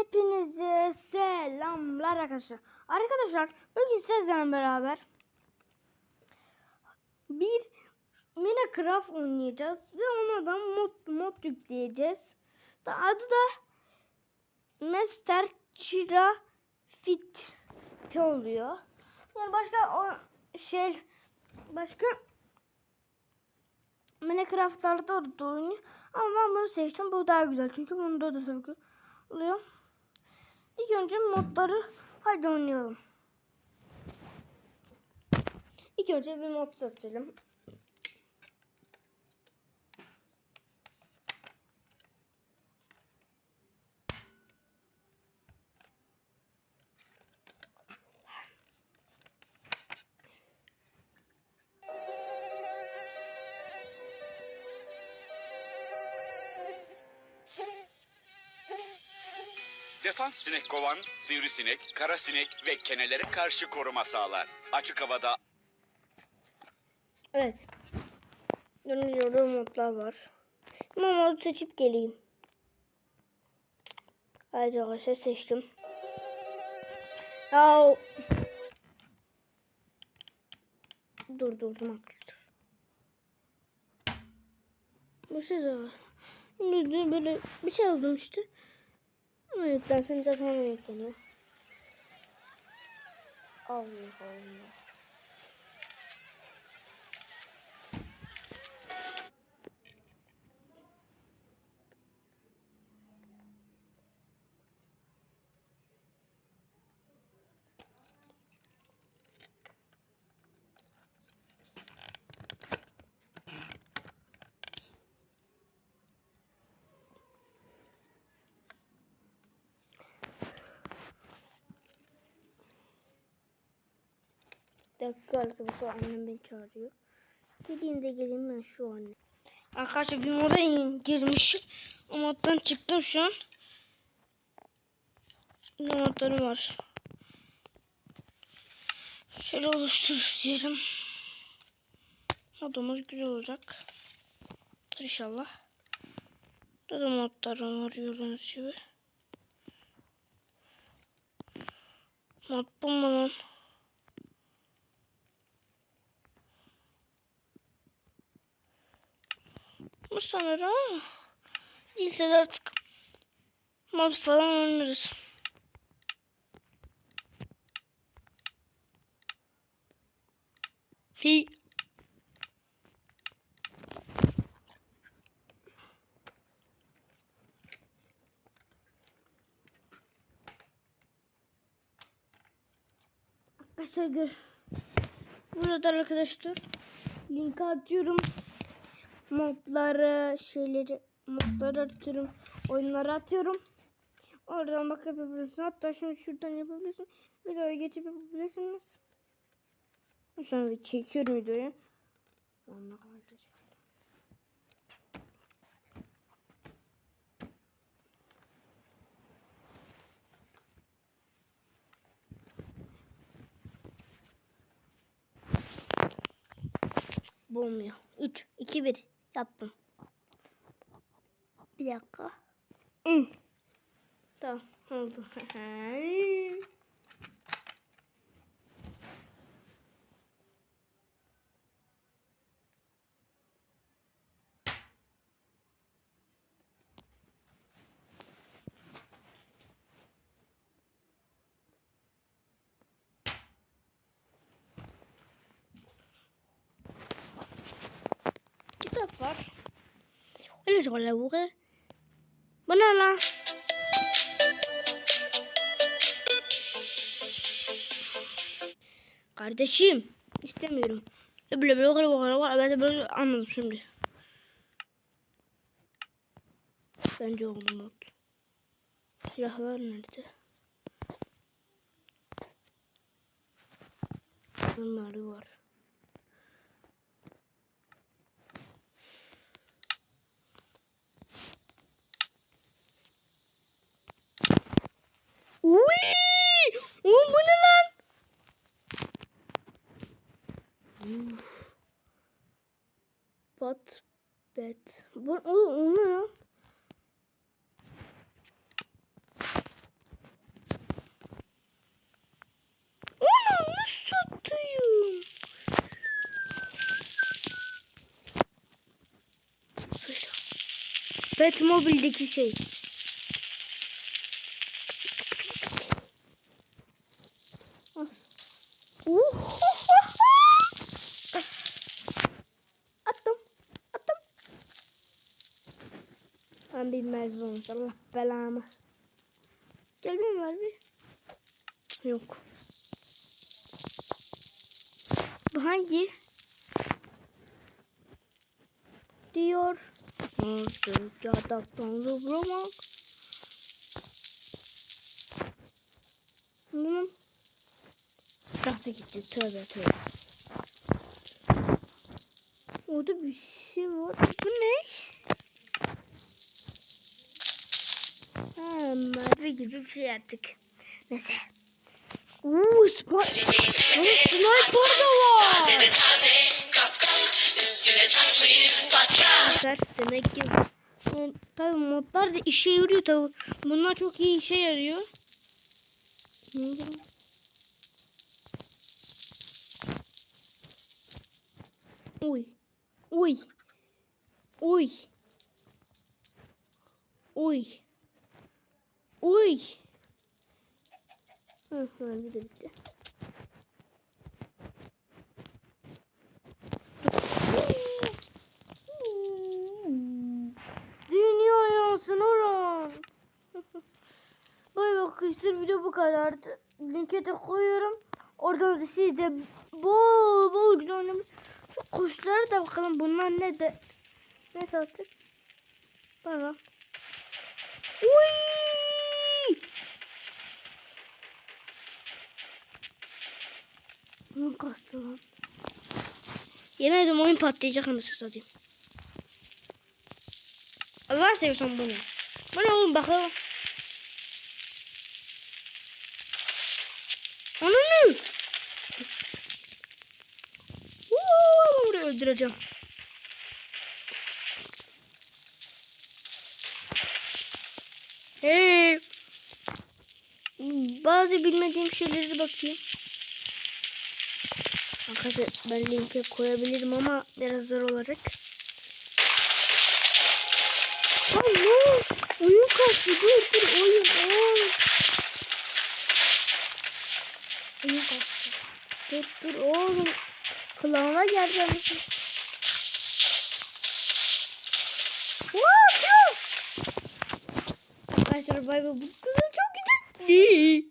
Hepinize selamlar arkadaşlar. Arkadaşlar bugün sizlerle beraber bir Minecraft oynayacağız ve ona da mod, mod yükleyeceğiz. Adı da Master Chira Fit oluyor. Yani başka o şey başka Minecraft'larda da oynuyor. Ama ben bunu seçtim. Bu daha güzel. Çünkü bunda da tabii oluyor. İlk önce modları hadi oynayalım. İlk önce bir mod seçelim. Defans sinek kovan, sivrisinek, kara sinek ve kenelere karşı koruma sağlar. Açık havada Evet. Dönüyorum modlar var. Ama modu seçip geleyim. Haydi arkadaşlar seçtim. Ya Durdurdum arkadaşlar. Bu şey de var. Böyle bir şey aldım işte. Ama yüklensin zaten hemen yükleniyor. Allah Allah. Dakika arkadaşlar annem beni çağırıyor. Geleyim de geleyim ben şu an. Arkadaşlar bir moda girmişim. O moddan çıktım şu an. Ne modlarım var. Şöyle oluştur diyelim. Modumuz güzel olacak. İnşallah. Burada da modlarım var gördüğünüz gibi. Mod bu mu? Bu sanırım değilse de artık mod falan oynarız. Hi. Arkadaşlar. Burada arkadaşlar link atıyorum modları, şeyleri, modları atıyorum, oyunları atıyorum. Oradan bak yapabilirsin. Hatta şimdi şuradan yapabilirsin. Videoya geçip yapabilirsiniz. Şu an bir çekiyorum videoyu. Onunla halledeceğim. Bu olmuyor. 3, 2, 1 yaptım. Bir dakika. Tamam oldu. var. Öyle sonra bu kadar. Bu ne lan? Kardeşim istemiyorum. Böyle böyle böyle böyle var. Ben de böyle anladım şimdi. Bence oldu mod. Silahlar nerede? Bunlar var. Uy! Oğlum bu ne lan? Uf. Bet. Bu oğlum o ne ya? Batmobile'deki şey. Attım. Attım. Ben bilmez olmuş. Allah belamı. Geldin mi abi? Yok. Bu hangi? Diyor. Artık yataktan zıplamak. Bunun Tahta gitti. Tövbe tövbe. Orada bir şey var. Bu ne? Ha, mavi gibi bir şey artık. Neyse. Uuu sniper. Sniper da var. Taze taze kap kap üstüne tatlı patlar. Demek ki yani, tabii modlar da işe yarıyor tabii. Bunlar çok iyi işe yarıyor. Ne Uy. Uy. Uy. Uy. Uy. Hı, öyle de bitti. Dünya yansın oran. Bay video bu kadardı. Linke de koyuyorum. Oradan da siz de bol bol güzel oynamış. Şu kuşlara da bakalım bunlar ne de. Ne sattık? Bana. Uy! Ne kastı lan? Yemin ederim oyun patlayacak anasını satayım. Allah seversen bu ne? Bu ne oğlum bakalım. Ananı! Uuu, burayı öldüreceğim. Hey! Bazı bilmediğim şeyleri bakayım. Arkadaşlar ben linke koyabilirim ama biraz zor olacak. Allah! Oyun kastı. Dur dur oyun. Oyun, kastı. Dur dur oğlum. Kulağıma şu! Arkadaşlar bay bay bu kızı çok güzel.